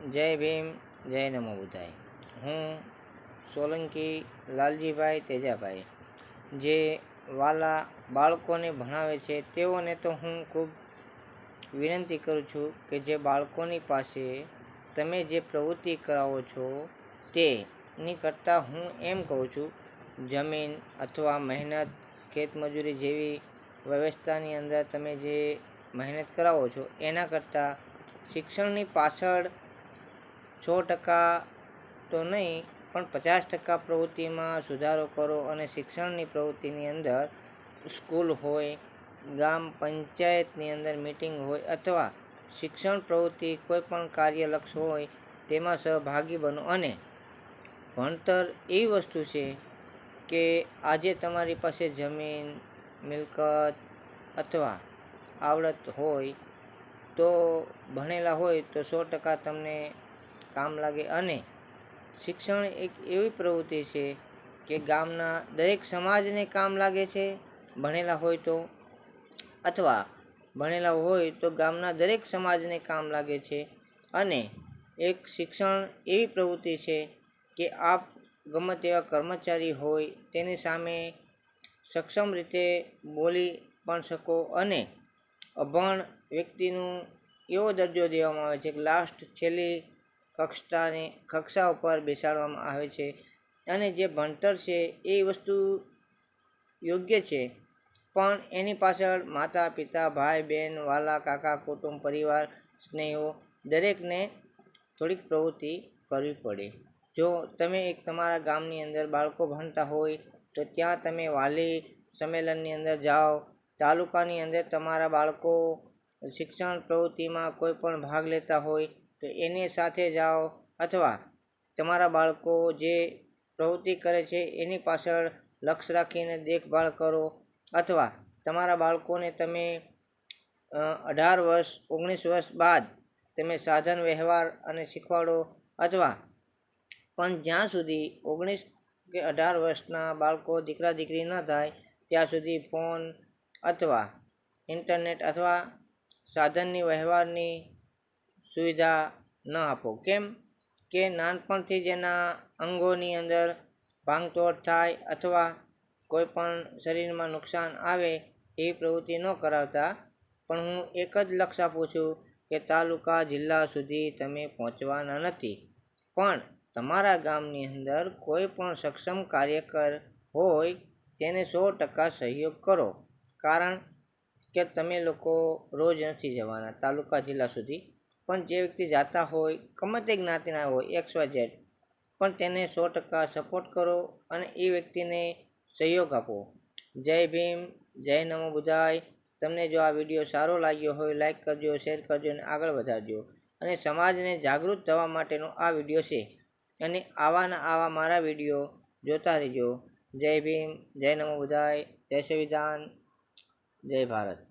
જય ભીમ, જય નમો બુદ્ધાય. હું સોલંકી લાલજીભાઈ તેજાભાઈ. જે વાલા બાળકોને ભણાવે છે, તેઓને તો હું ખૂબ વિનંતી કરું છું કે જે બાળકોની પાસે તમે જે પ્રવૃત્તિ કરાવો છો, તેની કરતાં હું એમ કહું છું, જમીન અથવા મહેનત, ખેતમજૂરી જેવી વ્યવસ્થાની અંદર તમે જે મહેનત કરાવો છો, એના કરતાં શિક્ષણની પાછળ છ ટકા તો નહીં, પણ પચાસ ટકા પ્રવૃત્તિમાં સુધારો કરો અને શિક્ષણની પ્રવૃત્તિની અંદર સ્કૂલ હોય, ગામ પંચાયતની અંદર મિટિંગ હોય અથવા શિક્ષણ પ્રવૃત્તિ કોઈ પણ કાર્યલક્ષ હોય, તેમાં સહભાગી બનો. અને ભણતર એવી વસ્તુ છે કે આજે તમારી પાસે જમીન, મિલકત અથવા આવડત હોય, તો ભણેલા હોય તો સો ટકા તમને કામ લાગે અને શિક્ષણ એક એવી પ્રવૃત્તિ છે કે ગામના દરેક સમાજને કામ લાગે છે. ભણેલા હોય તો અથવા ભણેલા હોય તો ગામના દરેક સમાજને કામ લાગે છે. અને એક શિક્ષણ એવી પ્રવૃત્તિ છે કે આપ ગમે તેવા કર્મચારી હોય તેની સામે સક્ષમ રીતે બોલી પણ શકો અને અભણ વ્યક્તિનું એવો દરજ્જો દેવામાં આવે છે કે લાસ્ટ છેલ્લી કક્ષાની, કક્ષા ઉપર બેસાડવામાં આવે છે. અને જે ભણતર છે એ વસ્તુ યોગ્ય છે. પણ એની પાછળ માતા, પિતા, ભાઈ બહેન વાલા, કાકા, કુટુંબ, પરિવાર, સ્નેહો દરેકને થોડીક પ્રવૃત્તિ કરવી પડે. જો તમે એક તમારા ગામની અંદર બાળકો ભણતા હોય, તો ત્યાં તમે વાલી સંમેલનની અંદર જાઓ. તાલુકાની અંદર તમારા બાળકો શિક્ષણ પ્રવૃત્તિમાં કોઈ પણ ભાગ લેતા હોય તો એની સાથે જાઓ અથવા તમારા બાળકો જે પ્રવૃત્તિ કરે છે એની પાછળ લક્ષ્ય રાખીને દેખભાળ કરો અથવા તમારા બાળકોને તમે અઢાર વર્ષ, ઓગણીસ વર્ષ બાદ તમે સાધન, વ્યવહાર અને શીખવાડો અથવા પણ જ્યાં સુધી ઓગણીસ કે અઢાર વર્ષના બાળકો દીકરા, દીકરી ન થાય, ત્યાં સુધી ફોન અથવા ઇન્ટરનેટ અથવા સાધનની, વ્યવહારની સુવિધા ન આપો. કેમ કે નાનપણથી જ એના અંગોની અંદર ભાંગતોડ થાય અથવા કોઈપણ શરીરમાં નુકસાન આવે એવી પ્રવૃત્તિ ન કરાવતા. પણ હું એક જ લક્ષ્ય આપું છું કે તાલુકા, જિલ્લા સુધી તમે પહોંચવાના નથી. પણ તમારા ગામની અંદર કોઈ પણ સક્ષમ કાર્યકર હોય તેને સો ટકા સહયોગ કરો. કારણ કે તમે લોકો રોજ નથી જવાના તાલુકા, જિલ્લા સુધી. પણ જે વ્યક્તિ જાતા હોય, ગમે તે જ્ઞાતિના હોય એક્સ વાય ઝેડ પણ તેને સો ટકા સપોર્ટ કરો અને એ વ્યક્તિને સહયોગ આપો. જય ભીમ, જય નમો બુધાય. તમને જો આ વીડિયો સારો લાગ્યો હોય લાઇક કરજો શેર કરજો અને આગળ વધારજો. અને સમાજને જાગૃત થવા માટેનો આ વીડિયો છે. અને આવાના આવા મારા વીડિયો જોતા રહેજો. જય ભીમ, જય નમો બુધાય, જય સંવિધાન, જય ભારત.